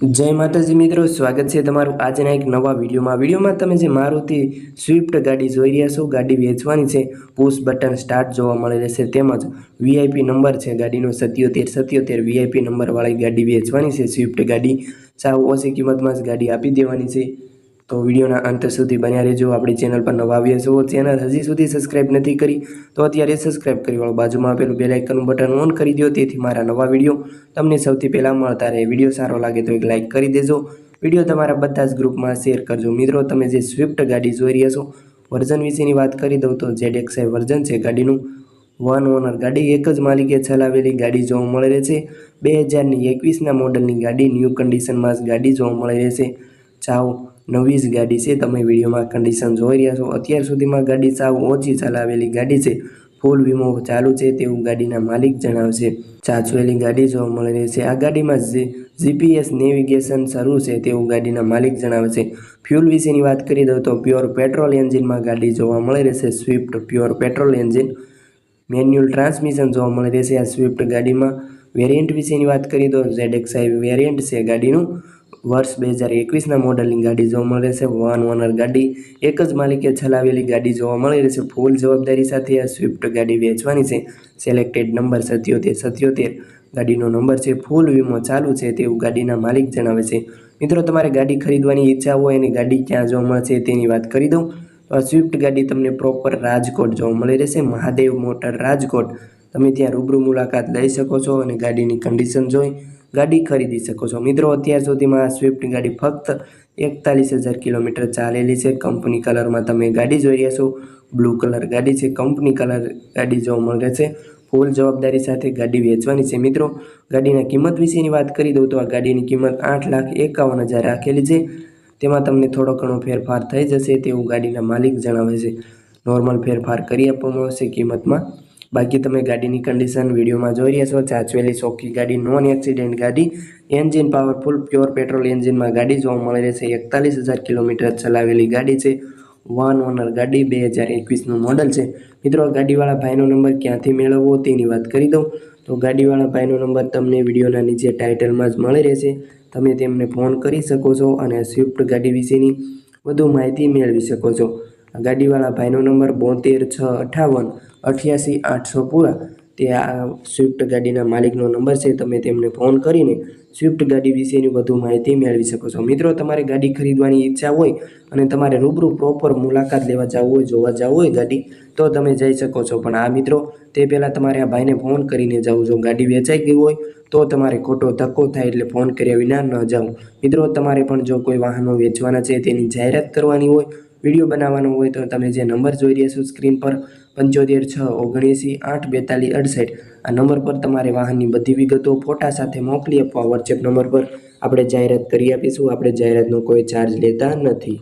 જય માતાજી મિત્રો, સ્વાગત છે તમારું આજના એક નવા વિડીયોમાં. વિડીયોમાં તમે જે મારુતિ સ્વિફ્ટ ગાડી જોઈ રહ્યા છો, ગાડી વેચવાની છે પુશ બટન સ્ટાર્ટ જોવા મળી રહેશે, તેમજ વીઆઈપી નંબર છે ગાડીનો, સત્યોતેર સત્યોતેર વીઆઈપી નંબરવાળી ગાડી વેચવાની છે, સ્વિફ્ટ ગાડી. સાવ ઓછી કિંમતમાં જ ગાડી આપી દેવાની છે. તો વિડીયોના અંત સુધી બન્યા રહેજો. આપણી ચેનલ પર નવા આવ્યા છો, ચેનલ હજી સુધી સબસ્ક્રાઇબ નથી કરી, તો અત્યારે સબસ્ક્રાઇબ કરી વાળો બાજુમાં આપેલું બેલાઇકનનું બટન ઓન કરી દો, તેથી મારા નવા વીડિયો તમને સૌથી પહેલાં મળતા રહે. વીડિયો સારો લાગે તો એક લાઇક કરી દેજો. વીડિયો તમારા બધા જ ગ્રુપમાં શેર કરજો. મિત્રો, તમે જે સ્વિફ્ટ ગાડી જોઈ રહ્યા છો, વર્ઝન વિશેની વાત કરી દઉં તો જેડ એક્સઆઈ વર્ઝન છે ગાડીનું. વન ઓનર ગાડી, એક જ માલિકે ચલાવેલી ગાડી જોવા મળી રહેશે. બે હજારની એકવીસના મોડલની ગાડી ન્યૂ કન્ડિશનમાં જ ગાડી જોવા મળી રહેશે. ચાવ નવી જ ગાડી છે. તમે વિડીયોમાં કન્ડિશન જોઈ રહ્યા છો. અત્યાર સુધીમાં ગાડી સાવ ઓછી ચલાવેલી ગાડી છે. ફૂલ વીમો ચાલુ છે તેવું ગાડીના માલિક જણાવશે. ચાચવેલી ગાડી જોવા મળી રહી છે. આ ગાડીમાં જીપીએસ નેવિગેશન શરૂ છે તેવું ગાડીના માલિક જણાવે છે ફ્યુલ વિશેની વાત કરી દઉં તો પ્યોર પેટ્રોલ એન્જિનમાં ગાડી જોવા મળી રહેશે Swift pure petrol engine manual transmission જોવા મળી રહેશે આ સ્વિફ્ટ ગાડીમાં વેરિયન્ટ વિશેની વાત કરી દો ઝેડ એક્સ વેરિયન્ટ છે ગાડીનું. વર્ષ બે હજાર એકવીસના મોડલની ગાડી જોવા મળે છે વન ઓનર ગાડી એક જ માલિકે ચલાવેલી ગાડી જોવા મળી રહેશે. ફૂલ જવાબદારી સાથે આ સ્વિફ્ટ ગાડી વેચવાની છે. સિલેક્ટેડ નંબર સત્યોતેર સત્યોતેર. ગાડીનો નંબર છે, ફૂલ વીમો ચાલુ છે, તેવું ગાડીના માલિક જણાવે છે. મિત્રો, તમારે ગાડી ખરીદવાની ઈચ્છા હોય અને ગાડી ક્યાં જોવા મળશે તેની વાત કરી દઉં. તો આ સ્વિફ્ટ ગાડી તમને પ્રોપર રાજકોટ જોવા મળી રહેશે. મહાદેવ મોટર રાજકોટ. તમે ત્યાં રૂબરૂ મુલાકાત લઈ શકો છો અને ગાડીની કન્ડિશન જોઈ. ગાડી ખરીદી શકો છો. મિત્રો, અત્યાર સુધીમાં આ સ્વિફ્ટ ગાડી ફક્ત એકતાલીસ હજાર કિલોમીટર ચાલેલી છે. કંપની કલરમાં તમે ગાડી જોઈ રહ્યા છો. બ્લુ કલર ગાડી છે. કંપની કલર ગાડી જોવા મળે છે. ફૂલ જવાબદારી સાથે ગાડી વેચવાની છે. મિત્રો, ગાડીના કિંમત વિશેની વાત કરી દઉં તો આ ગાડીની કિંમત આઠ લાખ એકાવન હજાર રાખેલી છે. તેમાં તમને થોડો ઘણો ફેરફાર થઈ જશે તેવું ગાડીના માલિક જણાવે છે. નોર્મલ ફેરફાર કરી આપવામાં આવશે કિંમતમાં. બાકી તમે ગાડીની કન્ડિશન વિડીયોમાં જોઈ રહ્યા છો ચાચવેલી ચોખ્ખી ગાડી નોન એક્સિડન્ટ ગાડી એન્જિન પાવરફુલ પ્યોર પેટ્રોલ એન્જિનમાં ગાડી જોવા મળી રહેશે એકતાલીસ હજાર કિલોમીટર ચલાવેલી ગાડી છે. વન ઓનર ગાડી, બે હજાર એકવીસનું મોડલ છે. મિત્રો ગાડીવાળા ભાઈનો નંબર ક્યાંથી મેળવવો તેની વાત કરી દઉં. તો ગાડીવાળા ભાઈનો નંબર તમને વિડીયોના નીચે ટાઇટલમાં જ મળી રહેશે. તમે તેમને ફોન કરી શકો છો અને સ્વિફ્ટ ગાડી વિશેની વધુ માહિતી મેળવી શકો છો. ગાડીવાળા ભાઈનો નંબર બોતેર છ અઠાવન અઠ્યાસી આઠસો પૂરા. તે આ સ્વિફ્ટ ગાડીના માલિકનો નંબર છે, તમે તેમને ફોન કરીને સ્વિફ્ટ ગાડી વિશેની વધુ માહિતી મેળવી શકો છો. મિત્રો, તમારે ગાડી ખરીદવાની ઈચ્છા હોય અને તમારે રૂબરૂ પ્રોપર મુલાકાત લેવા જવું હોય, જોવા જવું હોય ગાડી, તો તમે જઈ શકો છો. પણ આ મિત્રો, તે પહેલાં તમારે આ ભાઈને ફોન કરીને જવું. જો ગાડી વેચાઈ ગઈ હોય, તો તમારે ખોટો ધક્કો થાય એટલે ફોન કર્યા વિના ન જાઓ. મિત્રો, તમારે પણ જો કોઈ વાહનો વેચવાના છે, તેની જાહેરાત કરવાની હોય વીડિયો બનાવવાનો હોય તો તમે જે નંબર જોઈ રહ્યા છો સ્ક્રીન પર પંચોતેર છ ઓગણએંસી આઠ બેતાલીસ અડસઠ, આ નંબર પર તમારે વાહનની બધી વિગતો ફોટા સાથે મોકલી આપવા વોટ્સએપ નંબર પર આપણે જાહેરાત કરી આપીશું. આપણે જાહેરાતનો કોઈ ચાર્જ લેતા નથી.